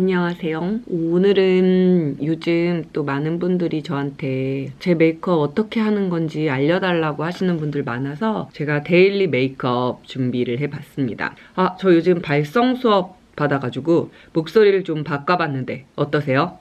안녕하세요. 오늘은 요즘 또 많은 분들이 저한테 제 메이크업 어떻게 하는 건지 알려달라고 하시는 분들 많아서 제가 데일리 메이크업 준비를 해봤습니다. 아, 저 요즘 발성 수업 받아가지고 목소리를 좀 바꿔봤는데 어떠세요?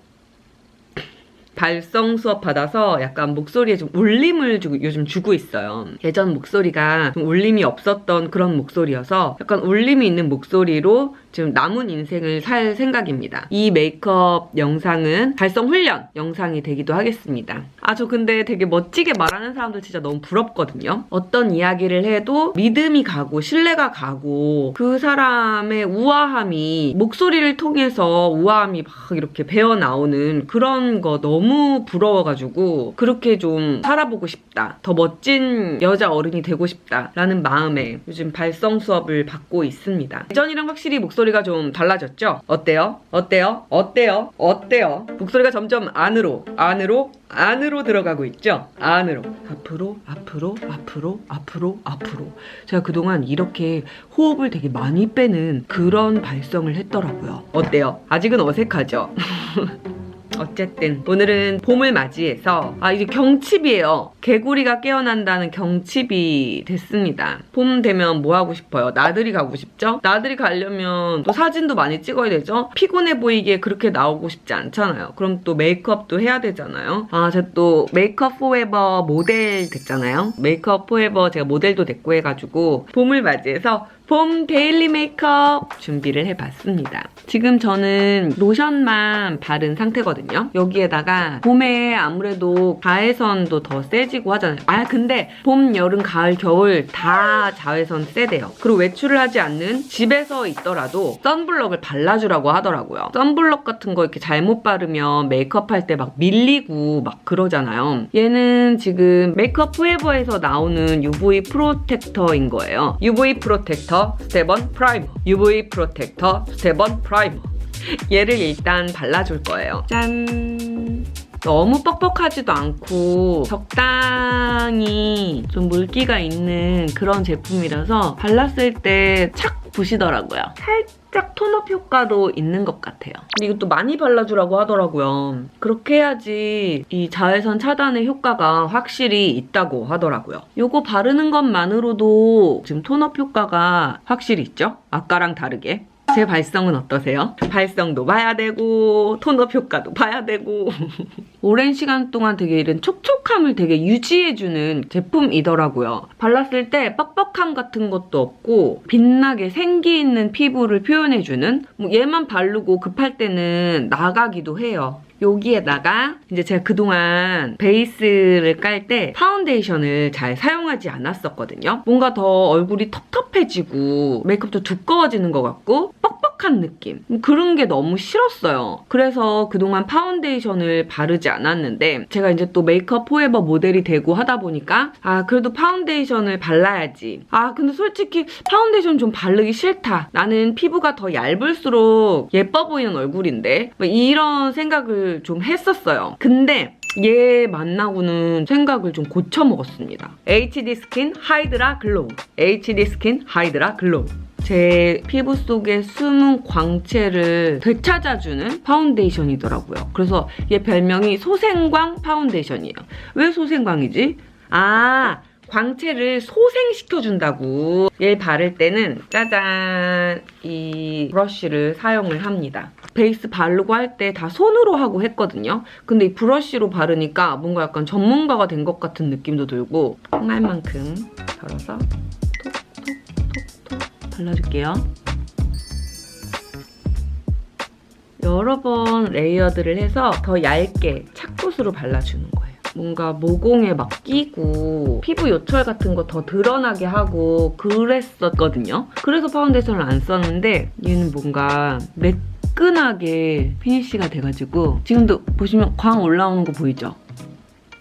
발성 수업 받아서 약간 목소리에 좀 울림을 주고, 요즘 주고 있어요. 예전 목소리가 좀 울림이 없었던 그런 목소리여서 약간 울림이 있는 목소리로 지금 남은 인생을 살 생각입니다. 이 메이크업 영상은 발성 훈련 영상이 되기도 하겠습니다. 아, 저 근데 되게 멋지게 말하는 사람들 진짜 너무 부럽거든요. 어떤 이야기를 해도 믿음이 가고 신뢰가 가고 그 사람의 우아함이 목소리를 통해서 우아함이 막 이렇게 배어 나오는 그런 거 너무 부러워가지고 그렇게 좀 살아보고 싶다. 더 멋진 여자 어른이 되고 싶다라는 마음에 요즘 발성 수업을 받고 있습니다. 예전이랑 확실히 목소리 가 좀 달라졌죠? 어때요? 어때요? 어때요? 어때요? 목소리가 점점 안으로, 안으로, 안으로 들어가고 있죠? 안으로. 앞으로, 앞으로, 앞으로, 앞으로, 앞으로. 제가 그동안 이렇게 호흡을 되게 많이 빼는 그런 발성을 했더라고요. 어때요? 아직은 어색하죠? 어쨌든 오늘은 봄을 맞이해서 아 이제 경칩이에요. 개구리가 깨어난다는 경칩이 됐습니다. 봄 되면 뭐 하고 싶어요? 나들이 가고 싶죠? 나들이 가려면 또 사진도 많이 찍어야 되죠? 피곤해 보이게 그렇게 나오고 싶지 않잖아요. 그럼 또 메이크업도 해야 되잖아요. 아 제가 또 메이크업 포에버 모델 됐잖아요. 메이크업 포에버 제가 모델도 됐고 해가지고 봄을 맞이해서 봄 데일리 메이크업 준비를 해봤습니다. 지금 저는 로션만 바른 상태거든요. 여기에다가 봄에 아무래도 자외선도 더 세지고 하잖아요. 아 근데 봄, 여름, 가을, 겨울 다 자외선 세대요. 그리고 외출을 하지 않는 집에서 있더라도 선블럭을 발라주라고 하더라고요. 선블럭 같은 거 이렇게 잘못 바르면 메이크업 할 때 막 밀리고 막 그러잖아요. 얘는 지금 메이크업 포에버에서 나오는 UV 프로텍터인 거예요. UV 프로텍터 스텝 1 프라이머 UV 프로텍터 1 프라이머 얘를 일단 발라줄 거예요. 짠! 너무 뻑뻑하지도 않고 적당히 좀 물기가 있는 그런 제품이라서 발랐을 때 착 부시더라고요. 살짝 톤업 효과도 있는 것 같아요. 근데 이것도 많이 발라주라고 하더라고요. 그렇게 해야지 이 자외선 차단의 효과가 확실히 있다고 하더라고요. 이거 바르는 것만으로도 지금 톤업 효과가 확실히 있죠? 아까랑 다르게. 제 발성은 어떠세요? 발성도 봐야 되고 톤업 효과도 봐야 되고 오랜 시간 동안 되게 이런 촉촉함을 되게 유지해주는 제품이더라고요. 발랐을 때 뻑뻑함 같은 것도 없고 빛나게 생기 있는 피부를 표현해주는 뭐 얘만 바르고 급할 때는 나가기도 해요. 여기에다가 이제 제가 그동안 베이스를 깔 때 파운데이션을 잘 사용하지 않았었거든요. 뭔가 더 얼굴이 텁텁해지고 메이크업도 두꺼워지는 것 같고 뻑 뻑한 느낌 뭐 그런 게 너무 싫었어요. 그래서 그동안 파운데이션을 바르지 않았는데 제가 이제 또 메이크업 포에버 모델이 되고 하다 보니까 아 그래도 파운데이션을 발라야지. 아 근데 솔직히 파운데이션 좀 바르기 싫다. 나는 피부가 더 얇을수록 예뻐 보이는 얼굴인데 뭐 이런 생각을 좀 했었어요. 근데 얘 만나고는 생각을 좀 고쳐 먹었습니다. HD 스킨 하이드라 글로우. HD 스킨 하이드라 글로우. 제 피부 속에 숨은 광채를 되찾아주는 파운데이션이더라고요. 그래서 얘 별명이 소생광 파운데이션이에요. 왜 소생광이지? 아, 광채를 소생시켜준다고. 얘 바를 때는 짜잔 이 브러쉬를 사용을 합니다. 베이스 바르고 할 때 다 손으로 하고 했거든요. 근데 이 브러쉬로 바르니까 뭔가 약간 전문가가 된 것 같은 느낌도 들고 콩알만큼 덜어서 톡톡톡톡 발라줄게요. 여러 번 레이어드를 해서 더 얇게 착붙으로 발라주는 거예요. 뭔가 모공에 막 끼고 피부 요철 같은 거 더 드러나게 하고 그랬었거든요. 그래서 파운데이션을 안 썼는데 얘는 뭔가 매끈하게 피니쉬가 돼가지고 지금도 보시면 광 올라오는 거 보이죠?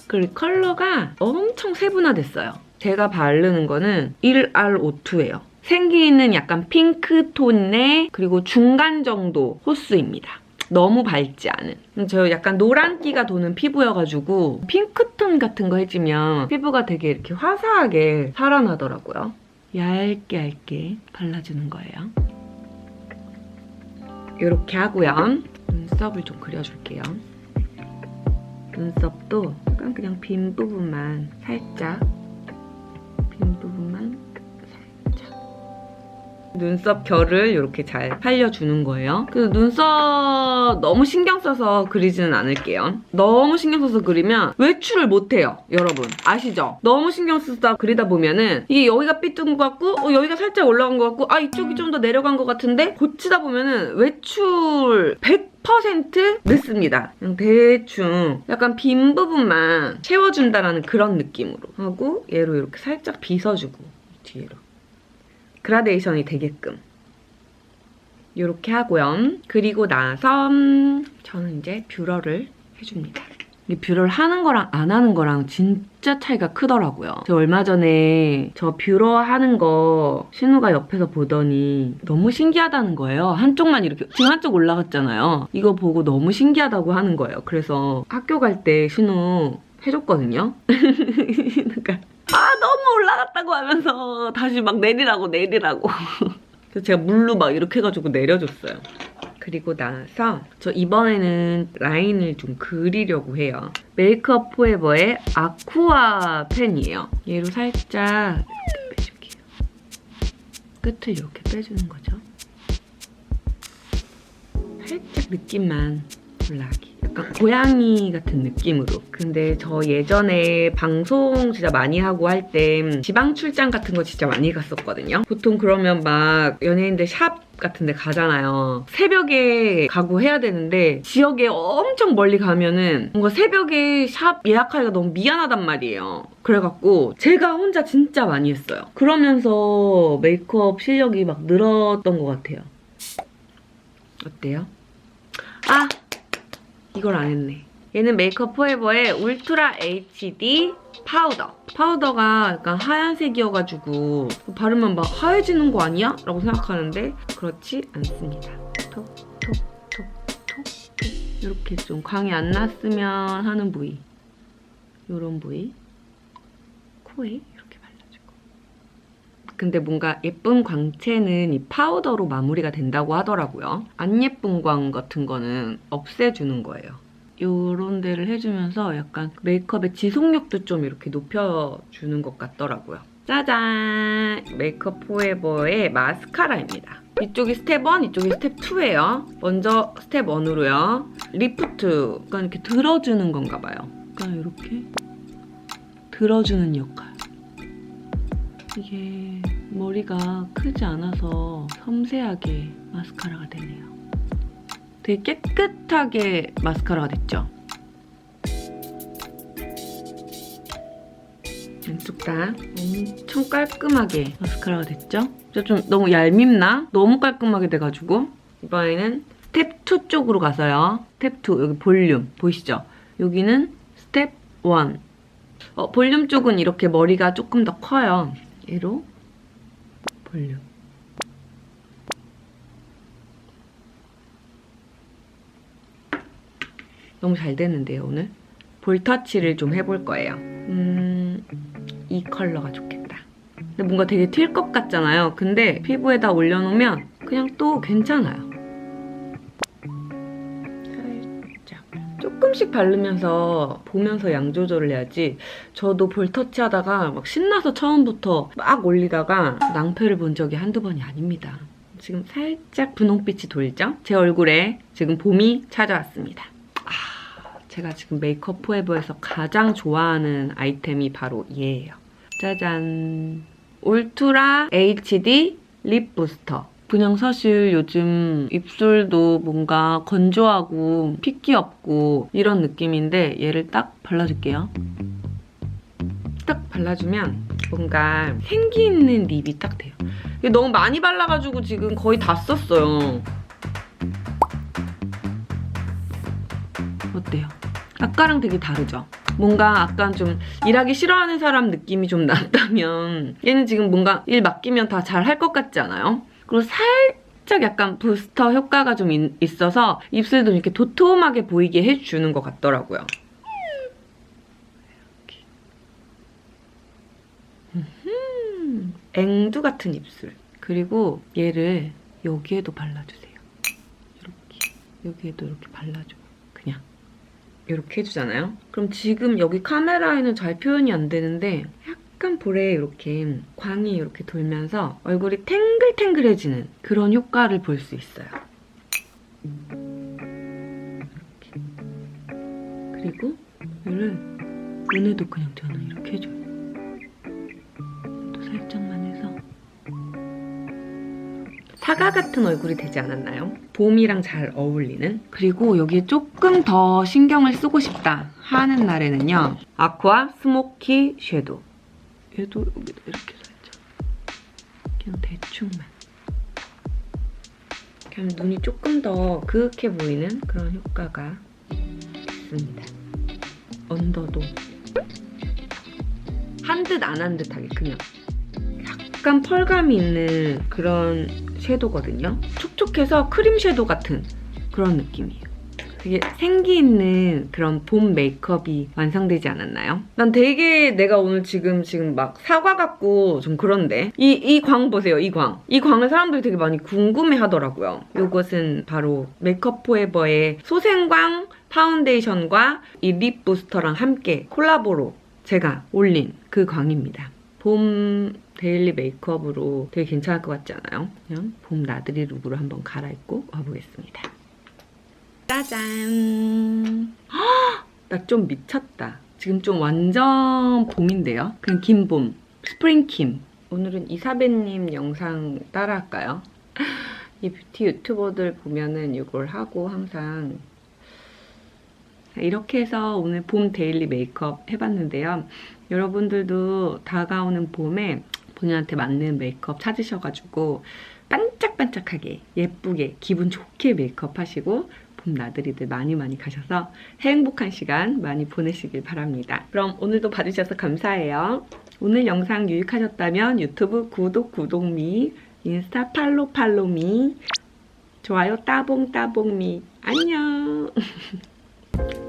그리고 컬러가 엄청 세분화됐어요. 제가 바르는 거는 1R52예요. 생기는 약간 핑크톤의 그리고 중간 정도 호수입니다. 너무 밝지 않은. 저 약간 노란기가 도는 피부여가지고 핑크톤 같은 거 해주면 피부가 되게 이렇게 화사하게 살아나더라고요. 얇게 얇게 발라주는 거예요. 이렇게 하고요. 눈썹을 좀 그려줄게요. 눈썹도 약간 그냥 빈 부분만 살짝 빈 부분만 눈썹 결을 이렇게 잘 살려주는 거예요. 그 눈썹 너무 신경 써서 그리지는 않을게요. 너무 신경 써서 그리면 외출을 못해요. 여러분 아시죠? 너무 신경 써서 그리다 보면은 이게 여기가 삐뚤은 것 같고 어, 여기가 살짝 올라간 것 같고 아 이쪽이 좀 더 내려간 것 같은데 고치다 보면은 외출 100% 늦습니다. 그냥 대충 약간 빈 부분만 채워준다라는 그런 느낌으로 하고 얘로 이렇게 살짝 빗어주고 뒤로 그라데이션이 되게끔 이렇게 하고요. 그리고 나서 음, 저는 이제 뷰러를 해줍니다. 이 뷰러를 하는 거랑 안 하는 거랑 진짜 차이가 크더라고요. 저 얼마 전에 저 뷰러 하는 거 신우가 옆에서 보더니 너무 신기하다는 거예요. 한쪽만 이렇게 지금 한쪽 올라갔잖아요. 이거 보고 너무 신기하다고 하는 거예요. 그래서 학교 갈 때 신우 해줬거든요. 그러니까 아 너무 올라갔다고 하면서 다시 막 내리라고 내리라고. 그래서 제가 물로 막 이렇게 해가지고 내려줬어요. 그리고 나서 저 이번에는 라인을 좀 그리려고 해요. 메이크업 포에버의 아쿠아 펜이에요. 얘로 살짝 이렇게 빼줄게요. 끝을 이렇게 빼주는 거죠. 살짝 느낌만 올라가게. 약간 고양이 같은 느낌으로. 근데 저 예전에 방송 진짜 많이 하고 할 때 지방 출장 같은 거 진짜 많이 갔었거든요. 보통 그러면 막 연예인들 샵 같은 데 가잖아요. 새벽에 가고 해야 되는데 지역에 엄청 멀리 가면은 뭔가 새벽에 샵 예약하기가 너무 미안하단 말이에요. 그래갖고 제가 혼자 진짜 많이 했어요. 그러면서 메이크업 실력이 막 늘었던 것 같아요. 어때요? 아! 이걸 안 했네. 얘는 메이크업 포에버의 울트라 HD 파우더. 파우더가 약간 하얀색이어가지고 바르면 막 하얘지는 거 아니야? 라고 생각하는데 그렇지 않습니다. 톡, 톡, 톡, 톡, 톡. 이렇게 좀 광이 안 났으면 하는 부위. 요런 부위. 코에. 근데 뭔가 예쁜 광채는 이 파우더로 마무리가 된다고 하더라고요. 안 예쁜 광 같은 거는 없애주는 거예요. 요런 데를 해주면서 약간 메이크업의 지속력도 좀 이렇게 높여주는 것 같더라고요. 짜잔! 메이크업 포에버의 마스카라입니다. 이쪽이 스텝 1, 이쪽이 스텝 2예요. 먼저 스텝 1으로요. 리프트. 약간 이렇게 들어주는 건가 봐요. 약간 이렇게 들어주는 역할. 이게 머리가 크지 않아서 섬세하게 마스카라가 되네요. 되게 깨끗하게 마스카라가 됐죠? 왼쪽 다 엄청 깔끔하게 마스카라가 됐죠? 저좀 너무 얄밉나? 너무 깔끔하게 돼가지고 이번에는 스텝 2 쪽으로 가서요. 스텝 2 여기 볼륨 보이시죠? 여기는 스텝 1 어, 볼륨 쪽은 이렇게 머리가 조금 더 커요. 얘로 볼륨 너무 잘 됐는데요, 오늘? 볼터치를 좀 해볼 거예요. 음, 이 컬러가 좋겠다. 근데 뭔가 되게 튈 것 같잖아요. 근데 피부에다 올려놓으면 그냥 또 괜찮아요. 조금씩 바르면서 보면서 양 조절을 해야지. 저도 볼 터치 하다가 막 신나서 처음부터 막 올리다가 낭패를 본 적이 한두 번이 아닙니다. 지금 살짝 분홍빛이 돌죠? 제 얼굴에 지금 봄이 찾아왔습니다. 제가 지금 메이크업 포에버에서 가장 좋아하는 아이템이 바로 얘예요. 짜잔. 울트라 HD 립 부스터. 그냥 사실 요즘 입술도 뭔가 건조하고 핏기 없고 이런 느낌인데 얘를 딱 발라줄게요. 딱 발라주면 뭔가 생기 있는 립이 딱 돼요. 너무 많이 발라가지고 지금 거의 다 썼어요. 어때요? 아까랑 되게 다르죠? 뭔가 약간 좀 일하기 싫어하는 사람 느낌이 좀 났다면 얘는 지금 뭔가 일 맡기면 다 잘 할 것 같지 않아요? 그리고 살짝 약간 부스터 효과가 좀 있, 있어서 입술도 이렇게 도톰하게 보이게 해주는 것 같더라고요. 앵두 같은 입술. 그리고 얘를 여기에도 발라주세요. 이렇게. 여기에도 이렇게 발라줘요. 그냥 이렇게 해주잖아요. 그럼 지금 여기 카메라에는 잘 표현이 안 되는데 약간 볼에 이렇게 광이 이렇게 돌면서 얼굴이 탱글탱글해지는 그런 효과를 볼 수 있어요. 이렇게. 그리고 이를 눈에도 그냥 저는 이렇게 해줘요. 또 살짝만 해서 사과 같은 얼굴이 되지 않았나요? 봄이랑 잘 어울리는 그리고 여기에 조금 더 신경을 쓰고 싶다 하는 날에는요 아쿠아 스모키 섀도우 얘도 여기다 이렇게 살짝. 그냥 대충만. 그냥 눈이 조금 더 그윽해 보이는 그런 효과가 있습니다. 언더도. 한 듯 안 한 듯하게 그냥. 약간 펄감이 있는 그런 섀도우거든요. 촉촉해서 크림 섀도우 같은 그런 느낌이에요. 되게 생기 있는 그런 봄 메이크업이 완성되지 않았나요? 난 되게 내가 오늘 지금 지금 막 사과 같고 좀 그런데 이 이 광 보세요 이 광. 이 광을 사람들이 되게 많이 궁금해 하더라고요. 이것은 바로 메이크업 포에버의 소생광 파운데이션과 이 립 부스터랑 함께 콜라보로 제가 올린 그 광입니다. 봄 데일리 메이크업으로 되게 괜찮을 것 같지 않아요? 그냥 봄 나들이 룩으로 한번 갈아입고 와보겠습니다. 짜잔! 나 좀 미쳤다. 지금 좀 완전 봄인데요? 그냥 김봄, 스프링킴. 오늘은 이사배님 영상 따라할까요? 이 뷰티 유튜버들 보면은 이걸 하고 항상 이렇게 해서 오늘 봄 데일리 메이크업 해봤는데요. 여러분들도 다가오는 봄에 본인한테 맞는 메이크업 찾으셔가지고 반짝반짝하게 예쁘게 기분 좋게 메이크업 하시고 봄 나들이들 많이 많이 가셔서 행복한 시간 많이 보내시길 바랍니다. 그럼 오늘도 봐주셔서 감사해요. 오늘 영상 유익하셨다면 유튜브 구독 구독 미 인스타 팔로 팔로 미 좋아요 따봉 따봉 미 안녕